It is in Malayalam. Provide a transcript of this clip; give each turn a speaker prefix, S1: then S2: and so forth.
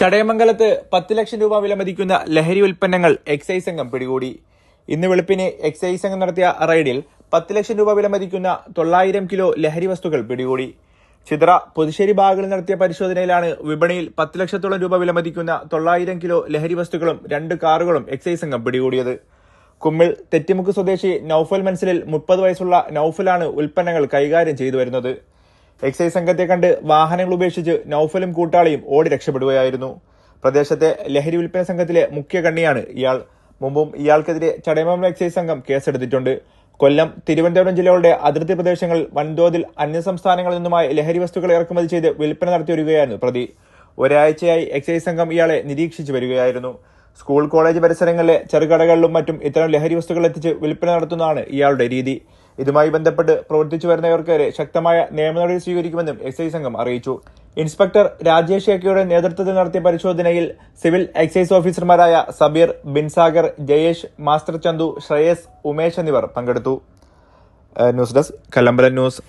S1: ചടയമംഗലത്ത് പത്ത് ലക്ഷം രൂപ വിലമതിക്കുന്ന ലഹരി ഉൽപ്പന്നങ്ങൾ എക്സൈസ് സംഘം പിടികൂടി. ഇന്ന് വെളുപ്പിന് എക്സൈസ് സംഘം നടത്തിയ റെയ്ഡിൽ പത്ത് ലക്ഷം രൂപ വിലമതിക്കുന്ന തൊള്ളായിരം കിലോ ലഹരി വസ്തുക്കൾ പിടികൂടി. ചിത്ര പുതുശ്ശേരി ഭാഗങ്ങളിൽ നടത്തിയ പരിശോധനയിലാണ് വിപണിയിൽ പത്ത് ലക്ഷത്തോളം രൂപ വിലമതിക്കുന്ന തൊള്ളായിരം കിലോ ലഹരി വസ്തുക്കളും രണ്ട് കാറുകളും എക്സൈസ് സംഘം പിടികൂടിയത്. കുമ്മിൾ തെറ്റിമുക്ക് സ്വദേശി നൌഫൽ മൻസിലിൽ മുപ്പത് വയസ്സുള്ള നൌഫലാണ് ഉൽപ്പന്നങ്ങൾ കൈകാര്യം ചെയ്തു വരുന്നത്. എക്സൈസ് സംഘത്തെ കണ്ട് വാഹനങ്ങൾ ഉപേക്ഷിച്ച് നൌഫലും കൂട്ടാളിയും ഓടി രക്ഷപ്പെടുകയായിരുന്നു. പ്രദേശത്തെ ലഹരി വിൽപ്പന സംഘത്തിലെ മുഖ്യ കണ്ണിയാണ് ഇയാൾ. മുമ്പും ഇയാൾക്കെതിരെ ചടയമംഗലം എക്സൈസ് സംഘം കേസെടുത്തിട്ടുണ്ട്. കൊല്ലം തിരുവനന്തപുരം ജില്ലകളുടെ അതിർത്തി പ്രദേശങ്ങളിൽ വൻതോതിൽ അന്യസംസ്ഥാനങ്ങളിൽ നിന്നുമായി ലഹരി വസ്തുക്കൾ ഇറക്കുമതി ചെയ്ത് വിൽപ്പന നടത്തി വരികയായിരുന്നു പ്രതി. ഒരാഴ്ചയായി എക്സൈസ് സംഘം ഇയാളെ നിരീക്ഷിച്ചു വരികയായിരുന്നു. സ്കൂൾ കോളേജ് പരിസരങ്ങളിലെ ചെറുകടകളിലും മറ്റും ഇത്തരം ലഹരി വസ്തുക്കൾ എത്തിച്ച് വിൽപ്പന നടത്തുന്നതാണ് ഇയാളുടെ രീതി. ഇതുമായി ബന്ധപ്പെട്ട് പ്രവർത്തിച്ചു വരുന്നവർക്കെതിരെ ശക്തമായ നിയമ നടപടി സ്വീകരിക്കുമെന്നും എക്സൈസ് സംഘം അറിയിച്ചു. ഇൻസ്പെക്ടർ രാജേഷ് ഏക്കയുടെ നേതൃത്വത്തിൽ നടത്തിയ പരിശോധനയിൽ സിവിൽ എക്സൈസ് ഓഫീസർമാരായ സബീർ ബിൻസാഗർ ജയേഷ് മാസ്റ്റർ ചന്തു ശ്രേയസ് ഉമേഷ് എന്നിവർ പങ്കെടുത്തു. News desk Kallambalam news.